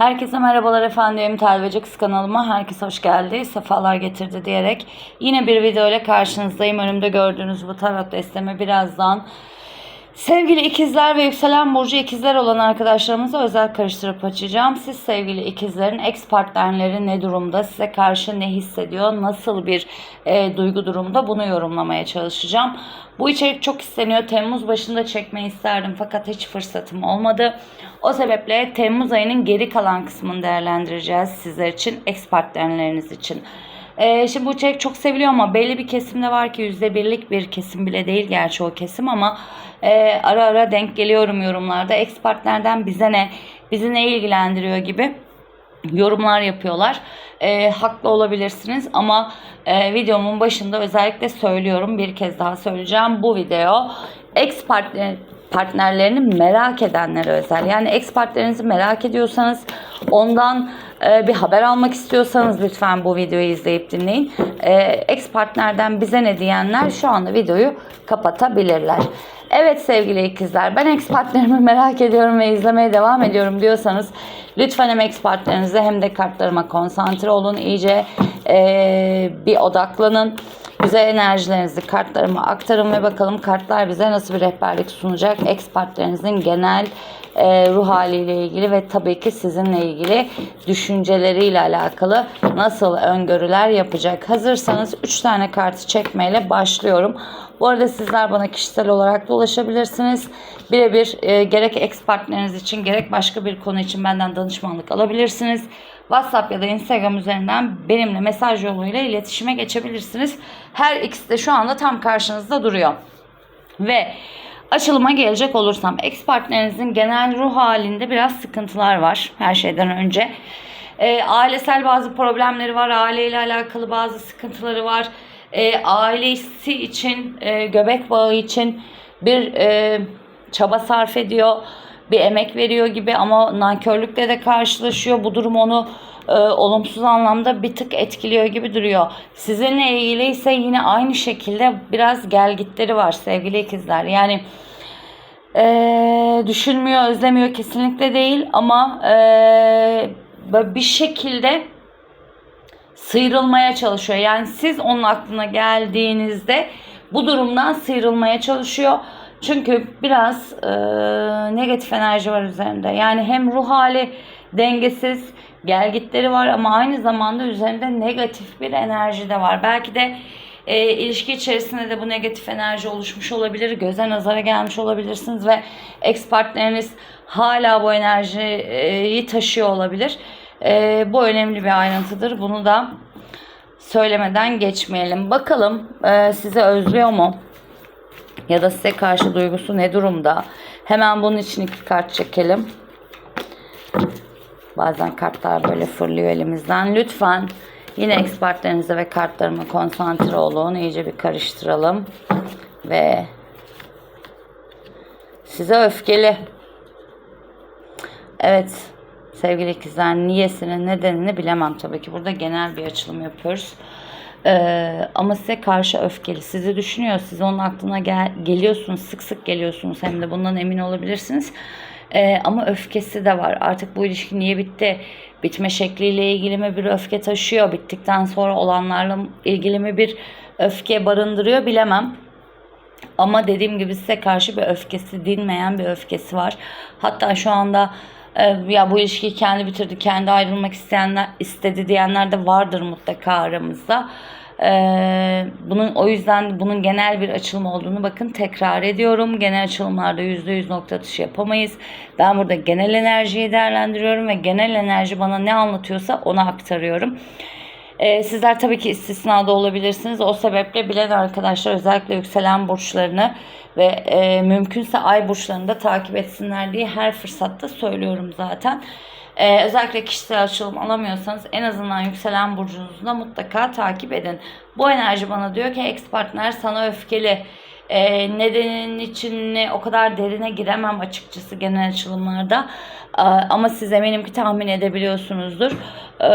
Herkese merhabalar efendim. Telveci Kız kanalıma herkes hoş geldi. Sefalar getirdi diyerek yine bir video ile karşınızdayım. Önümde gördüğünüz bu tarot destemi birazdan Sevgili ikizler ve yükselen burcu ikizler olan arkadaşlarımıza özel karıştırıp açacağım. Siz sevgili ikizlerin ex partnerleri ne durumda? Size karşı ne hissediyor? Nasıl bir e, duygu durumda? Bunu yorumlamaya çalışacağım. Bu içerik çok isteniyor. Temmuz başında çekmeyi isterdim fakat hiç fırsatım olmadı. O sebeple Temmuz ayının geri kalan kısmını değerlendireceğiz sizler için, ex partnerleriniz için. Ee, şimdi bu içerik çok seviliyor ama belli bir kesimde var ki yüzde birlik bir kesim bile değil gerçi o kesim ama e, ara ara denk geliyorum yorumlarda. Ex partnerden bize ne, bizi ne ilgilendiriyor gibi yorumlar yapıyorlar. E, haklı olabilirsiniz ama e, videomun başında özellikle söylüyorum bir kez daha söyleyeceğim. Bu video ex partner partnerlerini merak edenlere özel. Yani ex partnerinizi merak ediyorsanız ondan e, bir haber almak istiyorsanız lütfen bu videoyu izleyip dinleyin. E, ex partnerden bize ne diyenler şu anda videoyu kapatabilirler. Evet sevgili ikizler ben ex partnerimi merak ediyorum ve izlemeye devam ediyorum diyorsanız lütfen hem ex partnerinize hem de kartlarıma konsantre olun. iyice e, bir odaklanın. Güzel enerjilerinizi kartlarıma aktarın ve bakalım kartlar bize nasıl bir rehberlik sunacak. Ex partnerinizin genel e, ruh haliyle ilgili ve tabii ki sizinle ilgili düşünceleriyle alakalı nasıl öngörüler yapacak. Hazırsanız 3 tane kartı çekmeyle başlıyorum. Bu arada sizler bana kişisel olarak da ulaşabilirsiniz. Birebir e, gerek ex partneriniz için gerek başka bir konu için benden danışmanlık alabilirsiniz. WhatsApp ya da Instagram üzerinden benimle mesaj yoluyla iletişime geçebilirsiniz. Her ikisi de şu anda tam karşınızda duruyor. Ve açılıma gelecek olursam ex partnerinizin genel ruh halinde biraz sıkıntılar var her şeyden önce. E, ailesel bazı problemleri var. Aileyle alakalı bazı sıkıntıları var. E, ailesi için, e, göbek bağı için bir e, çaba sarf ediyor. Bir emek veriyor gibi ama nankörlükle de karşılaşıyor. Bu durum onu e, olumsuz anlamda bir tık etkiliyor gibi duruyor. Sizinle ilgili ise yine aynı şekilde biraz gelgitleri var sevgili ikizler. Yani e, düşünmüyor, özlemiyor kesinlikle değil ama e, bir şekilde sıyrılmaya çalışıyor. Yani siz onun aklına geldiğinizde bu durumdan sıyrılmaya çalışıyor. Çünkü biraz e, negatif enerji var üzerinde. Yani hem ruh hali dengesiz, gelgitleri var ama aynı zamanda üzerinde negatif bir enerji de var. Belki de e, ilişki içerisinde de bu negatif enerji oluşmuş olabilir. Göze nazara gelmiş olabilirsiniz ve ex partneriniz hala bu enerjiyi taşıyor olabilir. E, bu önemli bir ayrıntıdır. Bunu da söylemeden geçmeyelim. Bakalım e, size özlüyor mu? Ya da size karşı duygusu ne durumda? Hemen bunun için iki kart çekelim. Bazen kartlar böyle fırlıyor elimizden. Lütfen yine ekspertlerinize ve kartlarıma konsantre olun. İyice bir karıştıralım. Ve size öfkeli. Evet sevgili ikizler niyesini nedenini bilemem tabii ki. Burada genel bir açılım yapıyoruz. Ee, ama size karşı öfkeli. Sizi düşünüyor. Siz onun aklına gel geliyorsunuz. Sık sık geliyorsunuz. Hem de bundan emin olabilirsiniz. Ee, ama öfkesi de var. Artık bu ilişki niye bitti? Bitme şekliyle ilgili mi bir öfke taşıyor? Bittikten sonra olanlarla ilgili mi bir öfke barındırıyor bilemem. Ama dediğim gibi size karşı bir öfkesi, dinmeyen bir öfkesi var. Hatta şu anda ya bu ilişkiyi kendi bitirdi, kendi ayrılmak isteyenler istedi diyenler de vardır mutlaka aramızda. Ee, bunun o yüzden bunun genel bir açılım olduğunu bakın tekrar ediyorum. Genel açılımlarda %100 nokta atışı yapamayız. Ben burada genel enerjiyi değerlendiriyorum ve genel enerji bana ne anlatıyorsa onu aktarıyorum. Ee, sizler tabii ki istisnada olabilirsiniz. O sebeple bilen arkadaşlar özellikle yükselen burçlarını ve e, mümkünse ay burçlarını da takip etsinler diye her fırsatta söylüyorum zaten. Ee, özellikle kişisel açılım alamıyorsanız en azından yükselen burcunuzu da mutlaka takip edin. Bu enerji bana diyor ki ex partner sana öfkeli. Ee, nedenin içine o kadar derine giremem açıkçası genel açılımlarda. Ee, ama siz eminim ki tahmin edebiliyorsunuzdur. Ee,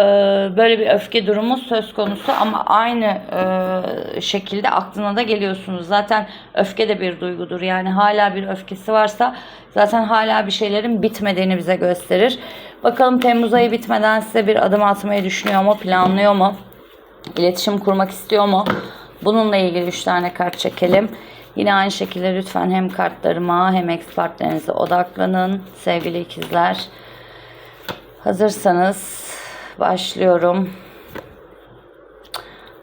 böyle bir öfke durumu söz konusu ama aynı e, şekilde aklına da geliyorsunuz. Zaten öfke de bir duygudur. Yani hala bir öfkesi varsa zaten hala bir şeylerin bitmediğini bize gösterir. Bakalım Temmuz ayı bitmeden size bir adım atmayı düşünüyor mu, planlıyor mu? İletişim kurmak istiyor mu? Bununla ilgili 3 tane kart çekelim. Yine aynı şekilde lütfen hem kartlarıma hem ex partnerinize odaklanın sevgili ikizler. Hazırsanız başlıyorum.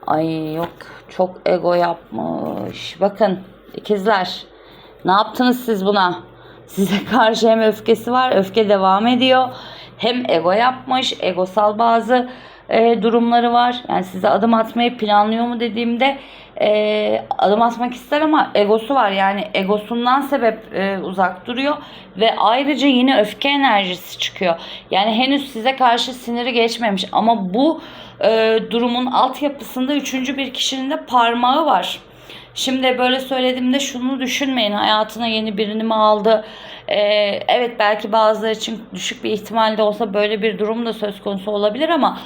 Ay yok çok ego yapmış. Bakın ikizler ne yaptınız siz buna? Size karşı hem öfkesi var öfke devam ediyor. Hem ego yapmış egosal bazı e, durumları var. Yani size adım atmayı planlıyor mu dediğimde e, adım atmak ister ama egosu var. Yani egosundan sebep e, uzak duruyor ve ayrıca yine öfke enerjisi çıkıyor. Yani henüz size karşı siniri geçmemiş ama bu e, durumun altyapısında üçüncü bir kişinin de parmağı var. Şimdi böyle söylediğimde şunu düşünmeyin. Hayatına yeni birini mi aldı? Ee, evet belki bazıları için düşük bir ihtimalde olsa böyle bir durum da söz konusu olabilir ama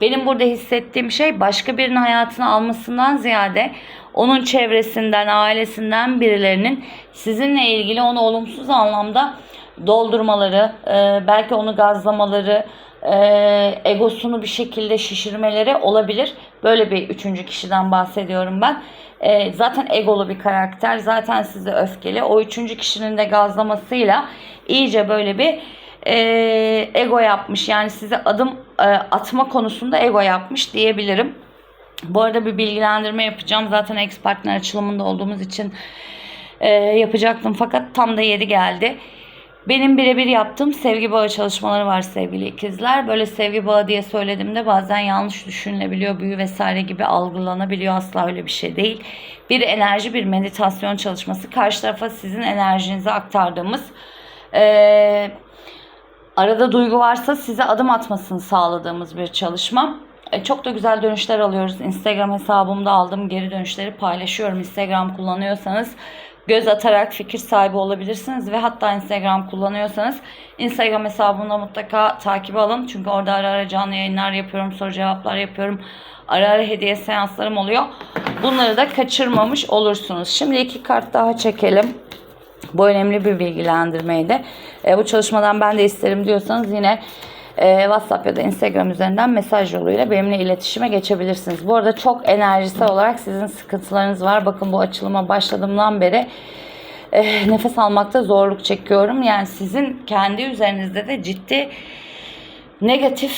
benim burada hissettiğim şey başka birinin hayatını almasından ziyade onun çevresinden, ailesinden birilerinin sizinle ilgili onu olumsuz anlamda doldurmaları, e, belki onu gazlamaları, e, egosunu bir şekilde şişirmeleri olabilir. Böyle bir üçüncü kişiden bahsediyorum ben. E, zaten egolu bir karakter, zaten size öfkeli. O üçüncü kişinin de gazlamasıyla iyice böyle bir e, ego yapmış. Yani size adım e, atma konusunda ego yapmış diyebilirim. Bu arada bir bilgilendirme yapacağım. Zaten ex partner açılımında olduğumuz için e, yapacaktım. Fakat tam da yeri geldi. Benim birebir yaptığım sevgi bağı çalışmaları var sevgili ikizler. Böyle sevgi bağı diye söylediğimde bazen yanlış düşünülebiliyor, büyü vesaire gibi algılanabiliyor. Asla öyle bir şey değil. Bir enerji, bir meditasyon çalışması. Karşı tarafa sizin enerjinizi aktardığımız, e, arada duygu varsa size adım atmasını sağladığımız bir çalışma. E, çok da güzel dönüşler alıyoruz. Instagram hesabımda aldığım geri dönüşleri paylaşıyorum. Instagram kullanıyorsanız göz atarak fikir sahibi olabilirsiniz ve hatta Instagram kullanıyorsanız Instagram hesabımda mutlaka takip alın. Çünkü orada ara ara canlı yayınlar yapıyorum, soru cevaplar yapıyorum. Ara ara hediye seanslarım oluyor. Bunları da kaçırmamış olursunuz. Şimdi iki kart daha çekelim. Bu önemli bir bilgilendirmeydi. E, bu çalışmadan ben de isterim diyorsanız yine e, WhatsApp ya da Instagram üzerinden mesaj yoluyla benimle iletişime geçebilirsiniz. Bu arada çok enerjisel olarak sizin sıkıntılarınız var. Bakın bu açılıma başladığımdan beri e, nefes almakta zorluk çekiyorum. Yani sizin kendi üzerinizde de ciddi negatif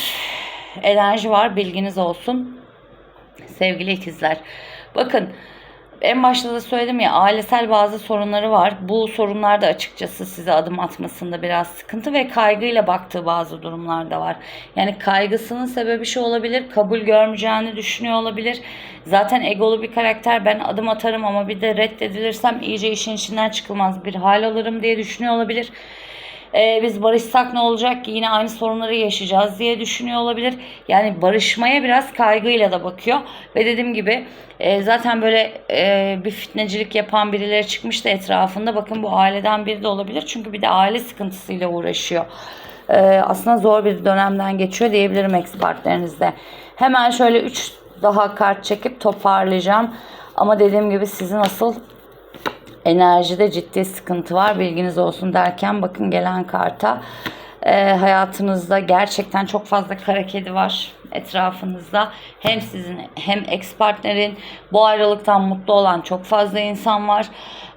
enerji var. Bilginiz olsun. Sevgili ikizler. Bakın en başta da söyledim ya ailesel bazı sorunları var. Bu sorunlar da açıkçası size adım atmasında biraz sıkıntı ve kaygıyla baktığı bazı durumlar da var. Yani kaygısının sebebi şu olabilir. Kabul görmeyeceğini düşünüyor olabilir. Zaten egolu bir karakter ben adım atarım ama bir de reddedilirsem iyice işin içinden çıkılmaz bir hal alırım diye düşünüyor olabilir e, biz barışsak ne olacak ki yine aynı sorunları yaşayacağız diye düşünüyor olabilir. Yani barışmaya biraz kaygıyla da bakıyor. Ve dediğim gibi e, zaten böyle e, bir fitnecilik yapan birileri çıkmış da etrafında. Bakın bu aileden biri de olabilir. Çünkü bir de aile sıkıntısıyla uğraşıyor. E, aslında zor bir dönemden geçiyor diyebilirim ex partnerinizde. Hemen şöyle 3 daha kart çekip toparlayacağım. Ama dediğim gibi sizin asıl enerjide ciddi sıkıntı var bilginiz olsun derken bakın gelen karta e, hayatınızda gerçekten çok fazla kara kedi var etrafınızda. Hem sizin hem ex partnerin bu ayrılıktan mutlu olan çok fazla insan var.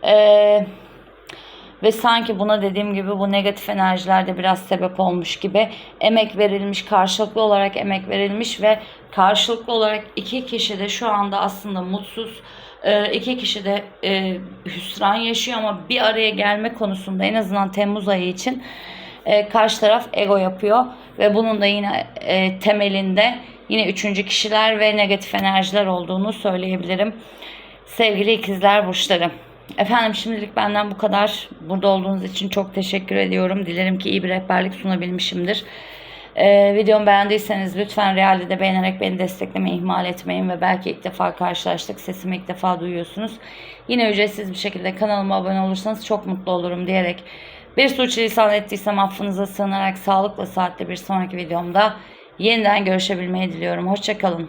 Eee ve sanki buna dediğim gibi bu negatif enerjilerde biraz sebep olmuş gibi emek verilmiş, karşılıklı olarak emek verilmiş ve karşılıklı olarak iki kişi de şu anda aslında mutsuz. Ee, iki kişi de e, hüsran yaşıyor ama bir araya gelme konusunda en azından Temmuz ayı için e, karşı taraf ego yapıyor ve bunun da yine e, temelinde yine üçüncü kişiler ve negatif enerjiler olduğunu söyleyebilirim. Sevgili ikizler burçları. Efendim şimdilik benden bu kadar. Burada olduğunuz için çok teşekkür ediyorum. Dilerim ki iyi bir rehberlik sunabilmişimdir. Ee, videomu beğendiyseniz lütfen realde de beğenerek beni desteklemeyi ihmal etmeyin ve belki ilk defa karşılaştık. Sesimi ilk defa duyuyorsunuz. Yine ücretsiz bir şekilde kanalıma abone olursanız çok mutlu olurum diyerek bir suç lisan ettiysem affınıza sığınarak sağlıkla saatte bir sonraki videomda yeniden görüşebilmeyi diliyorum. Hoşçakalın.